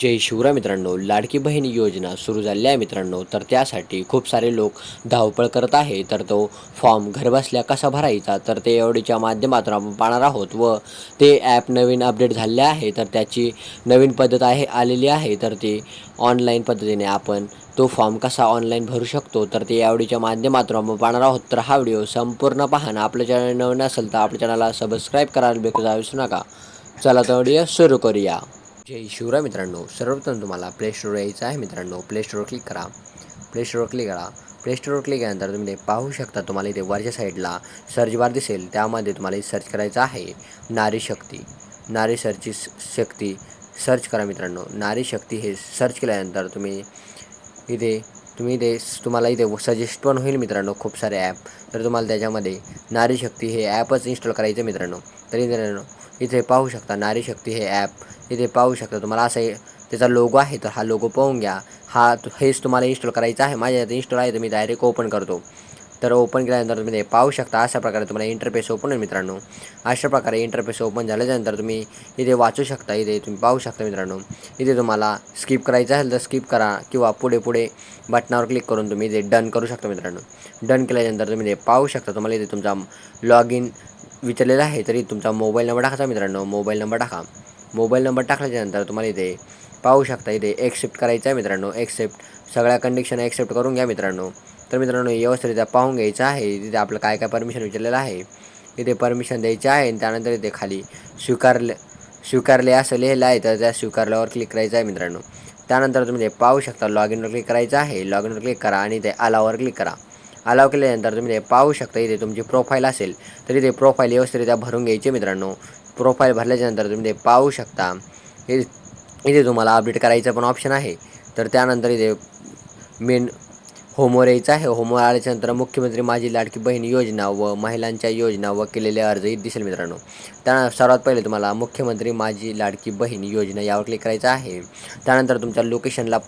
जय शिवराय मित्रांनो लाडकी बहीण योजना सुरू झाली आहे मित्रांनो. तर त्यासाठी खूप सारे लोक धावपळ करत आहे. तर तो फॉर्म घरबसल्या कसा भरायचा? तर ते एवढीच्या माध्यमातून आपण पाहणार आहोत व ते ॲप नवीन अपडेट झाले आहे. तर त्याची नवीन पद्धत आहे आलेली आहे. तर ते ऑनलाईन पद्धतीने आपण तो फॉर्म कसा ऑनलाईन भरू शकतो? तर ते आवडीच्या माध्यमातून आपण पाहणार आहोत. तर हा व्हिडिओ संपूर्ण पाहणं आपल्या चॅनल नवीन असेल तर आपल्या चॅनलला सबस्क्राईब करायला बेकू विसरू नका. चला तर व्हिडिओ सुरू करूया. जय शिवराय मित्रांनो सर्वप्रथम तुम्हाला प्ले स्टोर यायचं आहे मित्रांनो. प्ले स्टोर क्लिक करा. प्ले स्टोर क्लिक करा. प्ले स्टोर क्लिक केल्यानंतर तुम्ही ते पाहू शकता तुम्हाला इथे वरच्या साईडला सर्च बार दिसेल. त्यामध्ये तुम्हाला सर्च करायचं आहे नारी शक्ती. नारी शक्ती शक्ती. सर्च करा मित्रांनो. नारी शक्ती हे सर्च केल्यानंतर तुम्ही इथे तुम्ही इथे तुम्हाला इथे सजेस्ट पण होईल मित्रांनो खूप सारे ॲप तर तुम्हाला त्याच्यामध्ये नारी शक्ती हे ॲपच इन्स्टॉल करायचं मित्रांनो. तरी मित्रांनो इथे पाहू शकता नारी शक्ती हे ॲप इथे पाहू शकता तुम्हाला असं त्याचा लोगो आहे तर हा लोगो पाहून घ्या. हा हेच तुम्हाला इन्स्टॉल करायचा आहे. माझ्या इथे इन्स्टॉल आहे तर मी डायरेक्ट ओपन करतो. तर ओपन केल्यानंतर तुम्ही ते पाहू शकता. अशा प्रकारे तुम्हाला इंटरफेस ओपन होईल मित्रांनो. अशा प्रकारे इंटरफेस ओपन झाल्याच्यानंतर तुम्ही इथे वाचू शकता. इथे तुम्ही पाहू शकता मित्रांनो. इथे तुम्हाला स्किप करायचं असेल तर स्किप करा किंवा पुढे पुढे बटनावर क्लिक करून तुम्ही इथे डन करू शकता मित्रांनो. डन केल्यानंतर तुम्ही ते पाहू शकता. तुम्हाला इथे तुमचा लॉग इन विचारलेलं आहे तरी तुमचा मोबाईल नंबर टाकायचा मित्रांनो. मोबाईल नंबर टाका. मोबाईल नंबर टाकल्याच्यानंतर तुम्हाला इथे पाहू शकता इथे एक्सेप्ट करायचं आहे मित्रांनो. एक्सेप्ट सगळ्या कंडिशन एक्सेप्ट करून घ्या मित्रांनो. तर मित्रांनो व्यवस्थितरित्या पाहून घ्यायचं आहे. तिथे आपलं काय काय परमिशन विचारलेलं आहे. इथे परमिशन द्यायचं आहे आणि त्यानंतर इथे खाली स्वीकारले स्वीकारले असं लिहिलं आहे तर त्या स्वीकारल्यावर क्लिक करायचं आहे मित्रांनो. त्यानंतर तुम्ही ते पाहू शकता लॉग इनवर क्लिक करायचं आहे. लॉग इनवर क्लिक करा आणि ते अलावर क्लिक करा. अलाव केल्यानंतर तुम्ही ते पाहू शकता इथे तुमची प्रोफाईल असेल तर इथे प्रोफाईल व्यवस्थितरित्या भरून घ्यायची मित्रांनो. प्रोफाईल भरल्याच्यानंतर तुम्ही ते पाहू शकता. इथे इथे तुम्हाला अपडेट करायचं पण ऑप्शन आहे. तर त्यानंतर इथे मेन होमवर यायचं आहे. होमवर आल्याच्यानंतर मुख्यमंत्री माझी लाडकी बहीण योजना व महिलांच्या योजना व केलेले अर्जही दिसेल मित्रांनो. त्या सर्वात पहिले तुम्हाला मुख्यमंत्री माझी लाडकी बहीण योजना यावर क्लिक करायचं आहे. त्यानंतर तुमच्या लोकेशनला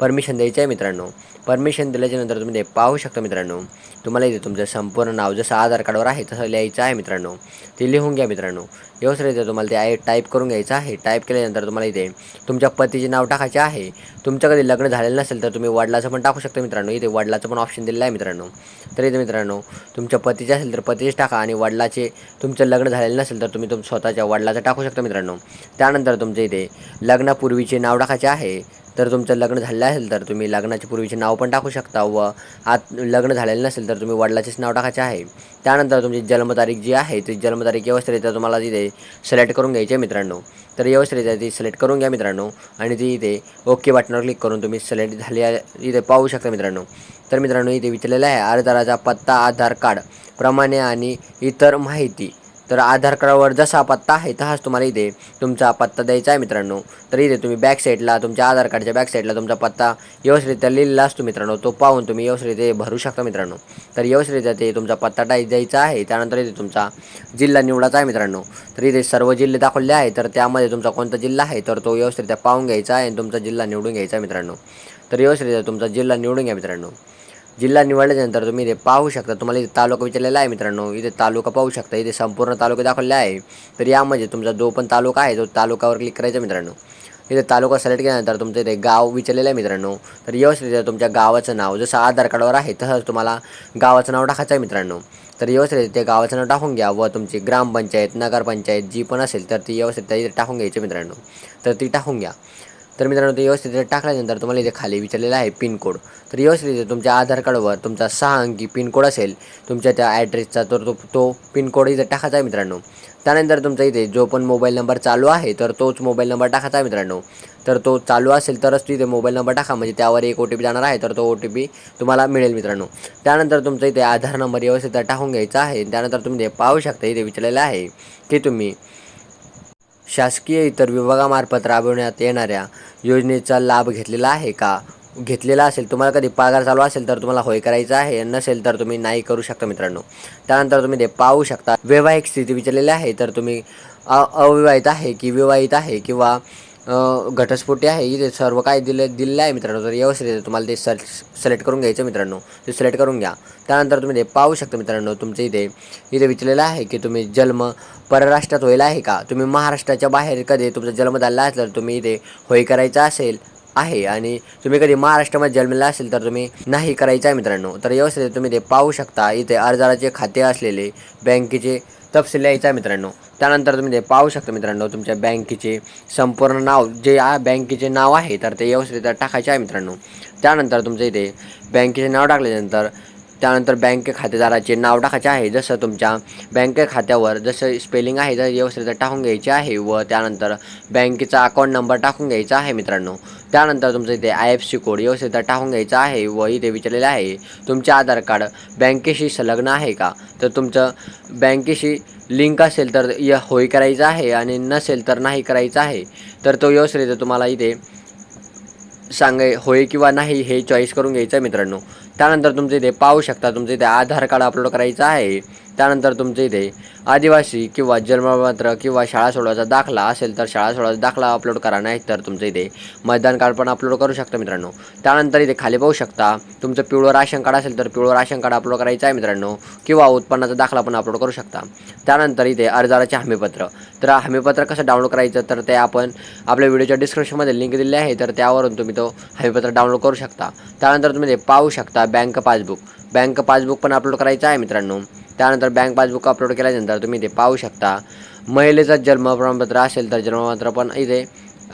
परमिशन द्यायचं आहे मित्रांनो. परमिशन दिल्याच्यानंतर तुम्ही ते पाहू शकता मित्रांनो. तुम्हाला इथे तुमचं संपूर्ण नाव जसं आधार कार्डवर आहे तसं लिहायचं आहे मित्रांनो. ते लिहून घ्या मित्रांनो. व्यवस्थित तुम्हाला ते आहे टाईप करून घ्यायचं आहे. टाईप केल्यानंतर तुम्हाला इथे तुमच्या पतीचे नाव टाकायचे आहे. तुमचं कधी लग्न झालेलं नसेल तर तुम्ही वडिलाचं पण टाकू शकता मित्रांनो. इथे वडिलाचं पण ऑप्शन दिलेलं आहे मित्रांनो. तर इथे मित्रांनो तुमच्या पतीचे असेल तर पतीचे टाका आणि वडिलाचे तुमचं लग्न झालेलं नसेल तर तुम्ही तुम स्वतःच्या वडिलाचं टाकू शकता मित्रांनो. त्यानंतर तुमच्या इथे लग्नापूर्वीचे नाव टाकायचे आहे. तर तुमचं लग्न झालेलं असेल तर तुम्ही लग्नाच्या पूर्वीचे नाव पण टाकू शकता व आत लग्न झालेलं नसेल तर तुम्ही वडिलाचेच नाव टाकायचे आहे. त्यानंतर तुमची जन्मतारीख जी आहे ती जन्मतारीख व्यवस्थितरित्या तुम्हाला तिथे सिलेक्ट करून घ्यायची आहे मित्रांनो. तर व्यवस्थितरित्या ती सिलेक्ट करून घ्या मित्रांनो आणि ती इथे ओके बटनावर क्लिक करून तुम्ही सिलेक्ट झाली इथे पाहू शकता मित्रांनो. तर मित्रांनो इथे विचारलेलं आहे अर्जदाराचा पत्ता आधार कार्ड प्रमाणे आणि इतर माहिती. तर आधार कार्डावर जसा पत्ता आहे तसाच तुम्हाला इथे तुमचा पत्ता द्यायचा आहे मित्रांनो. तर इथे तुम्ही बॅक साईडला तुमच्या आधार कार्डच्या बॅक साईडला तुमचा पत्ता व्यवस्थितरित्या लिहिलेला असतो मित्रांनो. तो पाहून तुम्ही व्यवस्थित भरू शकता मित्रांनो. तर व्यवस्थितरित्या ते तुमचा पत्ता टाईप द्यायचा आहे त्यानंतर इथे तुमचा जिल्हा निवडाचा आहे मित्रांनो. तर इथे सर्व जिल्हे दाखवले आहे तर त्यामध्ये तुमचा कोणता जिल्हा आहे तर तो व्यवस्थितरित्या पाहून घ्यायचा आहे आणि तुमचा जिल्हा निवडून घ्यायचा आहे मित्रांनो. तर व्यवस्थितरित्या तुमचा जिल्हा निवडून घ्या मित्रांनो. जिल्हा निवडल्यानंतर तुम्ही इथे पाहू शकता. तुम्हाला इथे तालुका विचारलेला आहे मित्रांनो. इथे तालुका पाहू शकता. इथे संपूर्ण तालुका दाखवले आहे. तर यामध्ये तुमचा जो पण तालुका आहे तो तालुक्यावर क्लिक करायचा मित्रांनो. इथे तालुका सिलेक्ट केल्यानंतर तुमचं इथे गाव विचारलेलं आहे मित्रांनो. तर व्यवस्थित तुमच्या गावाचं नाव जसं आधार कार्डवर आहे तसंच तुम्हाला गावाचं नाव टाकायचं आहे मित्रांनो. तर व्यवस्थित ते गावाचं नाव टाकून घ्या व तुमची ग्रामपंचायत नगरपंचायत जी पण असेल तर ती व्यवस्थित इथे टाकून घ्यायची मित्रांनो. तर ती टाकून घ्या. तर मित्रांनो ते व्यवस्थित टाकल्यानंतर तुम्हाला इथे खाली विचारलेलं आहे पिनकोड तर व्यवस्थित तुमच्या आधार कार्डवर तुमचा सहा अंकी पिनकोड असेल तुमच्या त्या ॲड्रेसचा तर तो तो पिनकोड इथे टाकायचा आहे मित्रांनो. त्यानंतर तुमचा इथे जो पण मोबाईल नंबर चालू आहे तर तोच मोबाईल नंबर टाकायचा आहे मित्रांनो. तर तो चालू असेल तरच तिथे मोबाईल नंबर टाका म्हणजे त्यावर एक ओ टी पी जाणार आहे तर तो ओ टी पी तुम्हाला मिळेल मित्रांनो. त्यानंतर तुमचा इथे आधार नंबर व्यवस्थित टाकून घ्यायचा आहे त्यानंतर तुम्ही ते पाहू शकता इथे विचारलेलं आहे की तुम्ही शासकीय इतर विभागामार्फत राबवण्यात येणाऱ्या योजनेचा लाभ घेतलेला आहे का? घेतलेला असेल तुम्हाला कधी पगार चालू असेल तर तुम्हाला होय करायचं आहे. नसेल तर तुम्ही नाही करू शकता मित्रांनो. त्यानंतर तुम्ही ते पाहू शकता. वैवाहिक स्थिती विचारलेली आहे तर तुम्ही अविवाहित आहे की विवाहित आहे किंवा घटस्फोटी आहे. इथे सर्व काय दिलं दिलेलं आहे मित्रांनो. तर व्यवस्थित तुम्हाला ते सल सिलेक्ट करून घ्यायचं मित्रांनो. ते सिलेक्ट करून घ्या. त्यानंतर तुम्ही ते पाहू शकता मित्रांनो तुमच्या इथे इथे विचारलेलं आहे की तुम्ही जन्म परराष्ट्रात होईल आहे का? तुम्ही महाराष्ट्राच्या बाहेर कधी तुमचा जन्म झाला असेल तर तुम्ही इथे होय करायचा असेल आहे. आणि तुम्ही कधी महाराष्ट्रामध्ये जन्मला असेल तर तुम्ही नाही करायचं आहे मित्रांनो. तर व्यवस्थित तुम्ही ते पाहू शकता. इथे अर्जदाराचे खाते असलेले बँकेचे तपशील यायचा मित्रांनो. त्यानंतर तुम्ही ते पाहू शकता मित्रांनो तुमच्या बँकेचे संपूर्ण नाव जे या बँकेचे नाव आहे तर ते व्यवस्थित टाकायचे आहे मित्रांनो. त्यानंतर तुमच्या इथे बँकेचे नाव टाकल्यानंतर त्यानंतर बँक खातेदाराचे नाव टाकायचे आहे. जसं तुमच्या बँक खात्यावर जसं स्पेलिंग आहे तर व्यवस्थित टाकून घ्यायचे आहे व त्यानंतर बँकेचा अकाउंट नंबर टाकून घ्यायचा आहे मित्रांनो. त्यानंतर तुमचं इथे आय एफ सी कोड व्यवस्थित टाकून घ्यायचा आहे व इथे विचारलेलं आहे तुमचे आधार कार्ड बँकेशी संलग्न आहे का? तर तुमचं बँकेशी लिंक असेल तर य होय करायचं आहे आणि नसेल तर नाही करायचं आहे. तर तो व्यवस्थित तुम्हाला इथे सांगाय होय किंवा नाही हे चॉईस करून घ्यायचं आहे मित्रांनो. त्यानंतर तुमचे इथे पाहू शकता तुमचं इथे आधार कार्ड अपलोड करायचं आहे. त्यानंतर तुमच्या इथे आदिवासी किंवा जन्मपत्र किंवा शाळा सोडवायचा दाखला असेल तर शाळा सोडवायचा दाखला अपलोड करा नाही तर तुमचं इथे मतदान कार्ड पण अपलोड करू शकता मित्रांनो. त्यानंतर इथे खाली पाहू शकता तुमचं पिवळं राशन कार्ड असेल तर पिवळं राशन कार्ड अपलोड करायचं आहे मित्रांनो किंवा उत्पन्नाचा दाखला पण अपलोड करू शकता. त्यानंतर इथे अर्जाचे हमीपत्र. तर हमीपत्र कसं डाउनलोड करायचं? तर ते आपण आपल्या व्हिडिओच्या डिस्क्रिप्शनमध्ये लिंक दिली आहे तर त्यावरून तुम्ही तो हमीपत्र डाउनलोड करू शकता. त्यानंतर तुम्ही ते पाहू शकता बँक पासबुक बँक पासबुक पण अपलोड करायचं आहे मित्रांनो. त्यानंतर बँक पासबुक अपलोड केल्यानंतर तुम्ही ते पाहू शकता. महिलेचं जन्म प्रमाणपत्र असेल तर जन्मपत्र पण इथे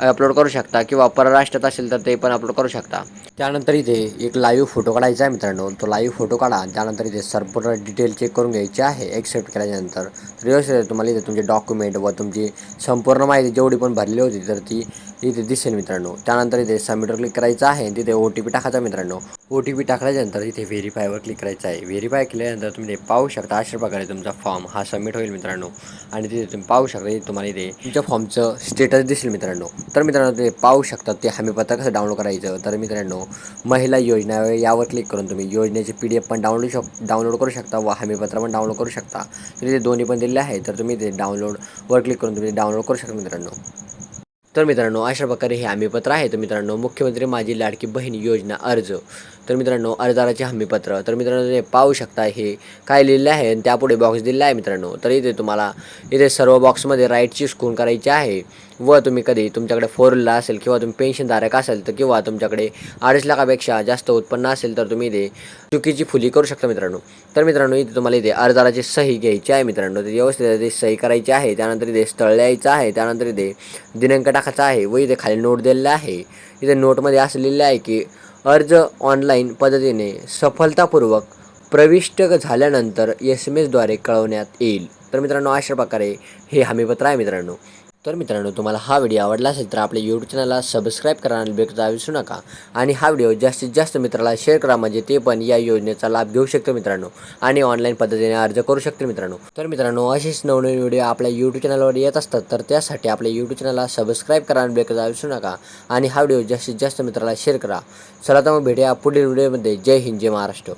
अपलोड करू शकता किंवा परराष्ट्रात असेल तर ते पण अपलोड करू शकता. त्यानंतर इथे एक लाईव्ह फोटो काढायचा आहे मित्रांनो. तो लाईव्ह फोटो काढा. त्यानंतर इथे संपूर्ण डिटेल चेक करून घ्यायची आहे एक्सेप्ट केल्यानंतर. तर व्यवस्थित तुम्हाला इथे तुमचे डॉक्युमेंट व तुमची संपूर्ण माहिती जेवढी पण भरली होती तर ती इथे दिसेल मित्रांनो. त्यानंतर इथे सबमिटवर क्लिक करायचं आहे तिथे ओ टी पी टाकायचा मित्रांनो. ओ टी पी टाकल्यानंतर इथे व्हेरीफायवर क्लिक करायचं आहे. व्हेरीफाय केल्यानंतर तुम्ही ते पाहू शकता अशा प्रकारे तुमचा फॉर्म हा सबमिट होईल मित्रांनो. आणि तिथे तुम्ही पाहू शकता तुम्हाला इथे तुमच्या फॉर्मचं स्टेटस दिसेल मित्रांनो. तर मित्रांनो ते पाहू शकता ते हमीपत्र कसं डाउनलोड करायचं. तर मित्रांनो महिला योजना यावर क्लिक करून तुम्ही योजनेची पी डी एफ पण डाउनलोड शक डाउनलोड करू शकता व हमीपत्र पण डाउनलोड करू शकता. तर इथे दोन्ही पण दिलेले आहे तर तुम्ही ते डाउनलोडवर क्लिक करून तुम्ही डाउनलोड करू शकता मित्रांनो. तर मित्रांनो अशा प्रकारे हे हमीपत्र आहे. तर मित्रांनो मुख्यमंत्री माझी लाडकी बहीण योजना अर्ज. तर मित्रांनो अर्जाचे हमीपत्र. तर मित्रांनो तुम्ही पाहू शकता हे काय लिहिलं आहे आणि त्यापुढे बॉक्स दिलेला आहे मित्रांनो. तर इथे तुम्हाला इथे सर्व बॉक्समध्ये राईटची स्कून करायची आहे. व तुम्ही कधी तुमच्याकडे फोर व्हीलर असेल किंवा तुम्ही पेन्शनधारक असेल तर किंवा तुमच्याकडे अडीच लाखापेक्षा जास्त उत्पन्न असेल तर तुम्ही इथे चुकीची फुली करू शकता मित्रांनो. तर मित्रांनो इथे तुम्हाला इथे अर्जदाराची सही घ्यायची आहे मित्रांनो. तर व्यवस्थित इथे सही करायची आहे. त्यानंतर इथे स्थळ लिहायचं आहे. त्यानंतर इथे दिनांक टाकायचा आहे व इथे खाली नोट दिलेला आहे. इथे नोटमध्ये असं आहे की अर्ज ऑनलाईन पद्धतीने सफलतापूर्वक प्रविष्ट झाल्यानंतर एस एम एसद्वारे कळवण्यात येईल. तर मित्रांनो अशा प्रकारे हे हमीपत्र आहे मित्रांनो. तर मित्रांनो तुम्हाला हा व्हिडिओ आवडला असेल तर आपल्या यूट्यूब चॅनलला सबस्क्राईब करा आणि बेलचा विसरू नका. आणि हा व्हिडिओ जास्तीत जास्त मित्राला शेअर करा म्हणजे ते पण या योजनेचा लाभ घेऊ शकतो मित्रांनो. आणि ऑनलाईन पद्धतीने अर्ज करू शकतो मित्रांनो. तर मित्रांनो असेच नवनवीन व्हिडिओ आपल्या यूट्यूब चॅनलवर येत असतात तर त्यासाठी आपल्या यूट्यूब चॅनलला सबस्क्राईब करा आणि बेलचा विसरू नका. आणि हा व्हिडिओ जास्तीत जास्त मित्राला शेअर करा. चला तर मग भेटूया पुढील व्हिडिओमध्ये. जय हिंद जय महाराष्ट्र.